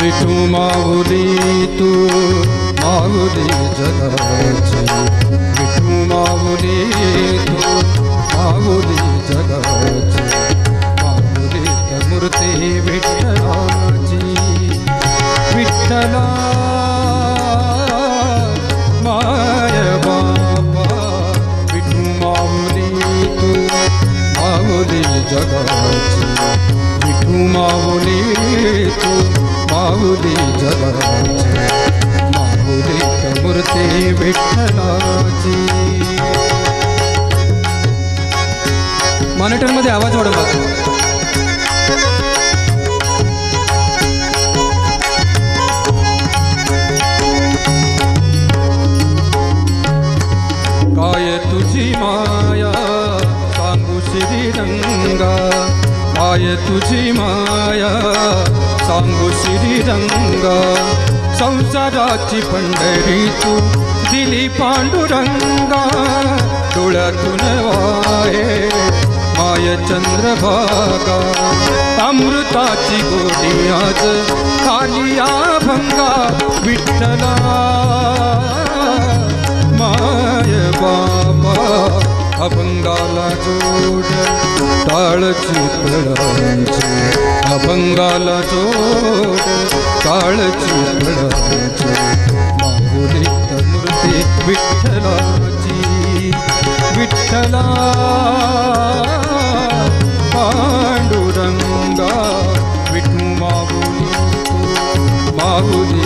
विठू माऊली तू माऊली जगाची विठू माऊली तू माऊली जगाची माऊली मूर्ती विठू तुझी माया सांगू श्रीरंगा माय तुझी माया सांगू श्रीरंगा संसाराची पंढरी तू दिली पांडुरंगा. डोळ्यातून वाये माय चंद्रभागा. अमृताची गोडी आज खाली भंगा विठ्ठला अभंगाला जोड टाळची फळांची. अभंगाला जोड टाळची फळांची. माहुली मूर्ती विठ्ठलाची विठ्ठला. पांडुरंगा विठू माहुली माहुली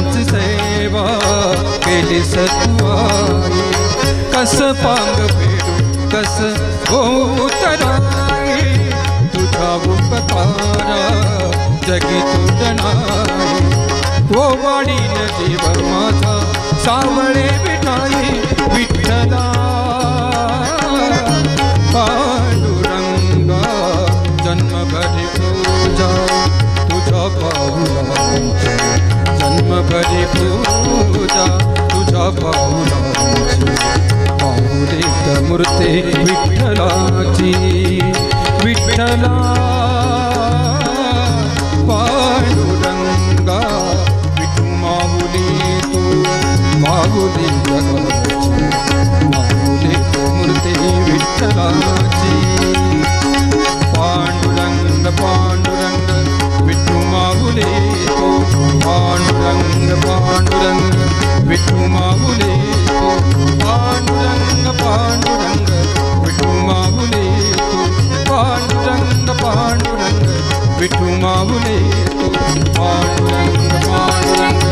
लेकरांची सेवा केली सत्वाई कस पांग फेडू कस हो तुझा उपकारा जगी तुझनाई ओ वाडीन जीव माझा सावळे विठाई विठ्ठला. करी पूजा तुझा पाऊलांची पाऊलित मूर्ती विठ्ठलाची. विठ्ठला విఠుమావులే పాండురంగ పాండురంగ విఠుమావులే పాండురంగ పాండురంగ విఠుమావులే పాండురంగ పాండురంగ